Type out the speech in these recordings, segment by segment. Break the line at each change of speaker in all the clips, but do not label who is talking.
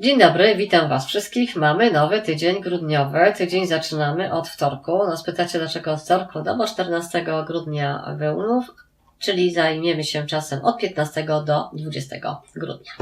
Dzień dobry, witam Was wszystkich. Mamy nowy tydzień grudniowy. Tydzień zaczynamy od wtorku. No spytacie dlaczego od wtorku? No bo 14 grudnia wyłnów, czyli zajmiemy się czasem od 15 do 20 grudnia.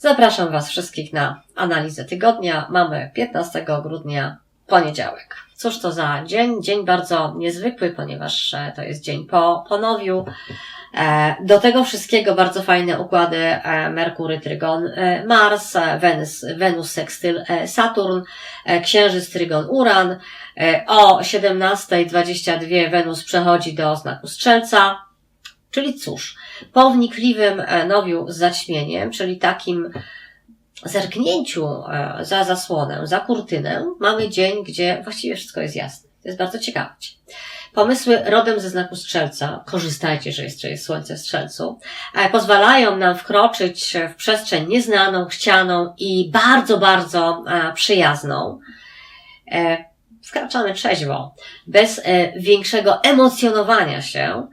Zapraszam Was wszystkich na analizę tygodnia. Mamy 15 grudnia, poniedziałek. Cóż to za dzień? Dzień bardzo niezwykły, ponieważ e, to jest dzień po ponowiu. E, Do tego wszystkiego bardzo fajne układy e, Merkury, Trygon, Mars, Wenus, Wenus sekstyl, Saturn, Księżyc, Trygon, Uran. O 17.22 Wenus przechodzi do znaku Strzelca. Czyli cóż, po wnikliwym e, nowiu z zaćmieniem, czyli takim zerknięciu e, za zasłonę, za kurtynę, mamy dzień, gdzie właściwie wszystko jest jasne. To jest bardzo ciekawe. Pomysły rodem ze znaku strzelca, korzystajcie, że jeszcze jest słońce w strzelcu, e, pozwalają nam wkroczyć w przestrzeń nieznaną, chcianą i bardzo, bardzo przyjazną. Wkraczamy trzeźwo, bez większego emocjonowania się,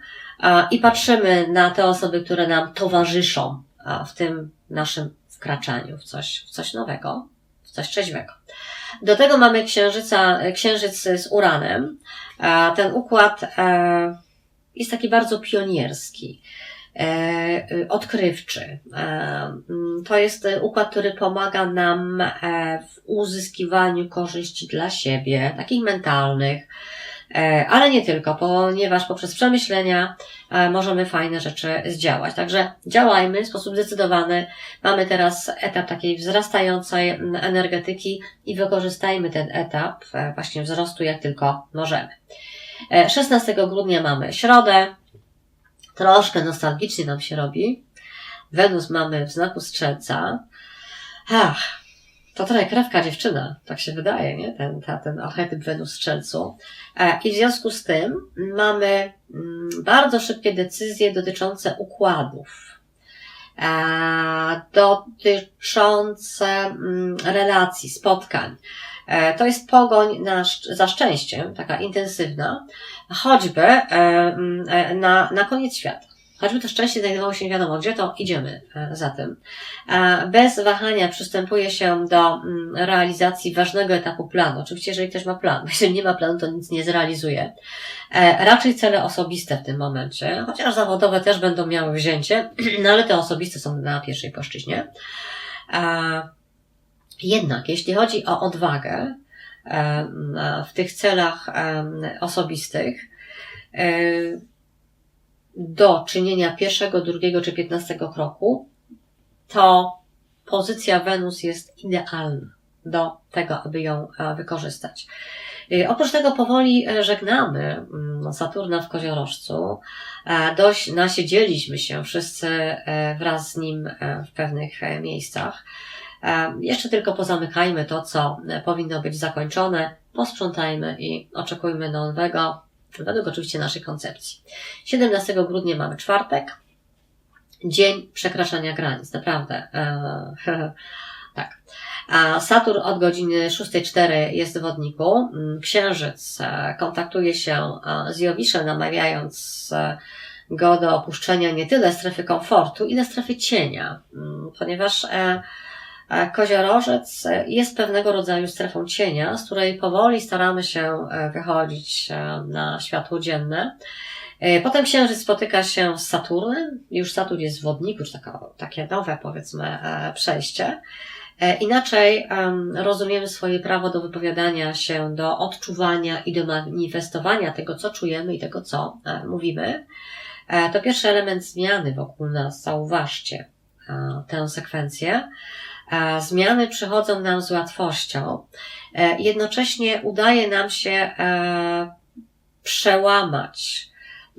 i patrzymy na te osoby, które nam towarzyszą w tym naszym wkraczaniu w coś, w coś nowego, w coś trzeźwego. Do tego mamy księżyca, księżyc z Uranem. Ten układ e, jest taki bardzo pionierski, e, odkrywczy. E, To jest układ, który pomaga nam w uzyskiwaniu korzyści dla siebie, takich mentalnych, ale nie tylko, ponieważ poprzez przemyślenia e, możemy fajne rzeczy zdziałać. Także działajmy w sposób zdecydowany. Mamy teraz etap takiej wzrastającej energetyki i wykorzystajmy ten etap e, właśnie wzrostu jak tylko możemy. E, 16 grudnia mamy środę. Troszkę nostalgicznie nam się robi. Wenus mamy w znaku strzelca. Ach, to trochę krewka dziewczyna, tak się wydaje, nie? Ten, ta, ten archetyp Wenus strzelcu. E, I w związku z tym mamy mm, bardzo szybkie decyzje dotyczące układów, e, dotyczące mm, relacji, spotkań. E, To jest pogoń na, za szczęściem, taka intensywna, choćby mm, na, na koniec świata. Choćby to szczęście znajdowało się nie wiadomo gdzie, to idziemy e, za tym. E, Bez wahania przystępuje się do mm, realizacji ważnego etapu planu. Oczywiście, jeżeli ktoś ma plan, jeżeli nie ma planu, to nic nie zrealizuje. E, Raczej cele osobiste w tym momencie, chociaż zawodowe też będą miały wzięcie, no ale te osobiste są na pierwszej płaszczyźnie. Jednak, jeśli chodzi o odwagę w tych celach osobistych, do czynienia pierwszego, drugiego czy piętnastego kroku, to pozycja Wenus jest idealna do tego, aby ją e, wykorzystać. E, Oprócz tego powoli e, żegnamy mm, Saturna w koziorożcu. Dość nasiedzieliśmy się wszyscy wraz z nim w pewnych miejscach. Jeszcze tylko pozamykajmy to, co powinno być zakończone, posprzątajmy i oczekujmy nowego, według oczywiście naszej koncepcji. 17 grudnia mamy czwartek, dzień przekraczania granic, naprawdę. E, tak. A Saturn od godziny 6.04 jest w wodniku. Mm, Księżyc e, kontaktuje się e, z Jowiszem, namawiając go do opuszczenia nie tyle strefy komfortu, ile strefy cienia, Mm, ponieważ koziorożec e, jest pewnego rodzaju strefą cienia, z której powoli staramy się e, wychodzić e, na światło dzienne. E, Potem Księżyc spotyka się z Saturnem. Już Saturn jest w wodniku, czy taka, takie nowe, powiedzmy, e, przejście. E, Inaczej em, rozumiemy swoje prawo do wypowiadania się, do odczuwania i do manifestowania tego, co czujemy i tego, co e, mówimy. E, To pierwszy element zmiany wokół nas. Zauważcie e, tę sekwencję. E, Zmiany przychodzą nam z łatwością. E, Jednocześnie udaje nam się e, przełamać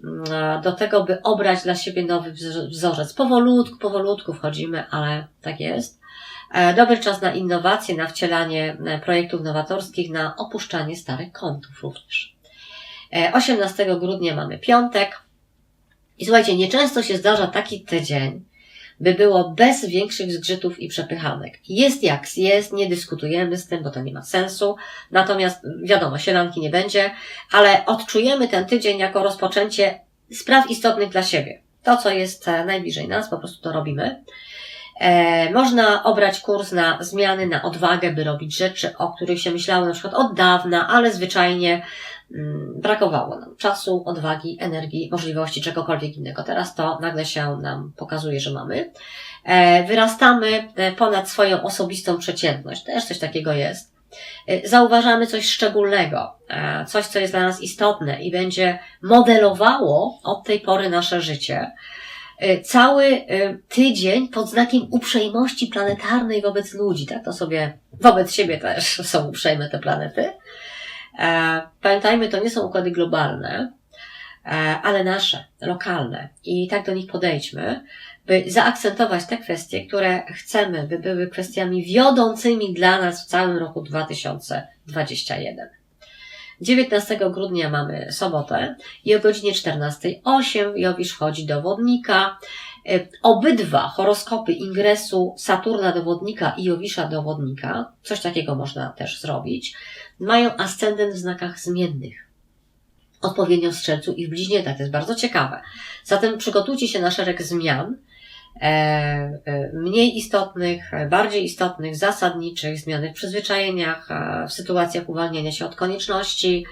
mm, do tego, by obrać dla siebie nowy wzor- wzorzec. Powolutku, powolutku wchodzimy, ale tak jest. E, Dobry czas na innowacje, na wcielanie e, projektów nowatorskich, na opuszczanie starych kątów również. E, 18 grudnia mamy piątek. I słuchajcie, nieczęsto się zdarza taki tydzień, by było bez większych zgrzytów i przepychanek. Jest jak jest, nie dyskutujemy z tym, bo to nie ma sensu. Natomiast wiadomo, sielanki nie będzie, ale odczujemy ten tydzień jako rozpoczęcie spraw istotnych dla siebie. To, co jest e, najbliżej nas, po prostu to robimy. E, można obrać kurs na zmiany, na odwagę, by robić rzeczy, o których się myślało na przykład od dawna, ale zwyczajnie mm, brakowało nam czasu, odwagi, energii, możliwości, czegokolwiek innego. Teraz to nagle się nam pokazuje, że mamy. E, wyrastamy e, ponad swoją osobistą przeciętność. Też coś takiego jest. E, Zauważamy coś szczególnego, coś, co jest dla nas istotne i będzie modelowało od tej pory nasze życie cały tydzień pod znakiem uprzejmości planetarnej wobec ludzi, tak to sobie, wobec siebie też są uprzejme te planety. E, Pamiętajmy, to nie są układy globalne, e, ale nasze, lokalne. I tak do nich podejdźmy, by zaakcentować te kwestie, które chcemy, by były kwestiami wiodącymi dla nas w całym roku 2021. 19 grudnia mamy sobotę i o godzinie 14.08 Jowisz wchodzi do wodnika. E, Obydwa horoskopy ingresu Saturna do wodnika i Jowisza do wodnika, coś takiego można też zrobić, mają ascendent w znakach zmiennych. Odpowiednio w strzelcu i w bliźniętach. To jest bardzo ciekawe. Zatem przygotujcie się na szereg zmian, e, e, mniej istotnych, bardziej istotnych, zasadniczych, zmiany w przyzwyczajeniach, w sytuacjach uwalniania się od konieczności,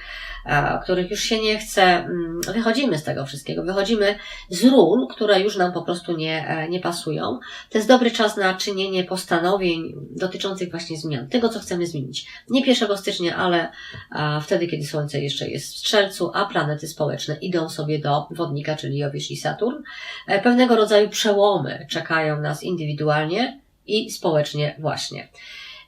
których już się nie chce. Mm, Wychodzimy z tego wszystkiego, wychodzimy z ról, które już nam po prostu nie, e, nie pasują. To jest dobry czas na czynienie postanowień dotyczących właśnie zmian, tego co chcemy zmienić. Nie 1 stycznia, ale a, wtedy, kiedy Słońce jeszcze jest w Strzelcu, a planety społeczne idą sobie do wodnika, czyli Jowisz i Saturn. E, Pewnego rodzaju przełomy czekają nas indywidualnie i społecznie właśnie.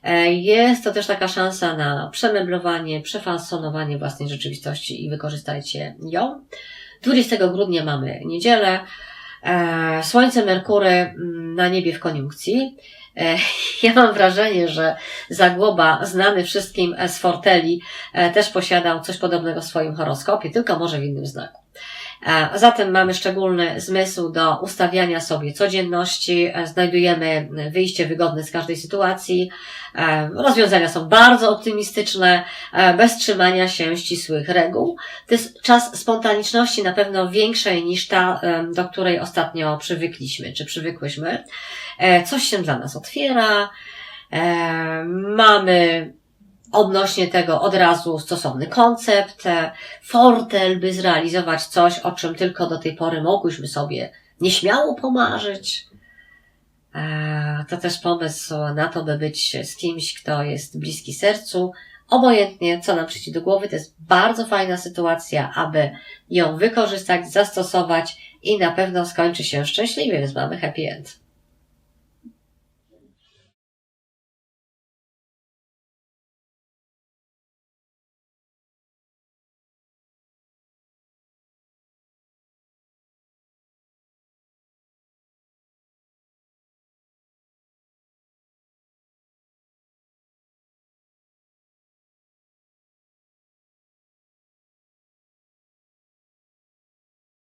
E, Jest to też taka szansa na przemeblowanie, przefasonowanie własnej rzeczywistości i wykorzystajcie ją. 20 grudnia mamy niedzielę. E, Słońce, Merkury mm, na niebie w koniunkcji. E, Ja mam wrażenie, że Zagłoba, znany wszystkim z Forteli, też posiadał coś podobnego w swoim horoskopie, tylko może w innym znaku. E, Zatem mamy szczególny zmysł do ustawiania sobie codzienności, e, znajdujemy wyjście wygodne z każdej sytuacji, e, rozwiązania są bardzo optymistyczne, bez trzymania się ścisłych reguł. To jest czas spontaniczności na pewno większej niż ta, do której ostatnio przywykliśmy, czy przywykłyśmy. Coś się dla nas otwiera, mamy odnośnie tego od razu stosowny koncept, fortel, by zrealizować coś, o czym tylko do tej pory mogłyśmy sobie nieśmiało pomarzyć. E, To też pomysł na to, by być z kimś, kto jest bliski sercu. Obojętnie, co nam przyjdzie do głowy, to jest bardzo fajna sytuacja, aby ją wykorzystać, zastosować i na pewno skończy się szczęśliwie, więc mamy happy end.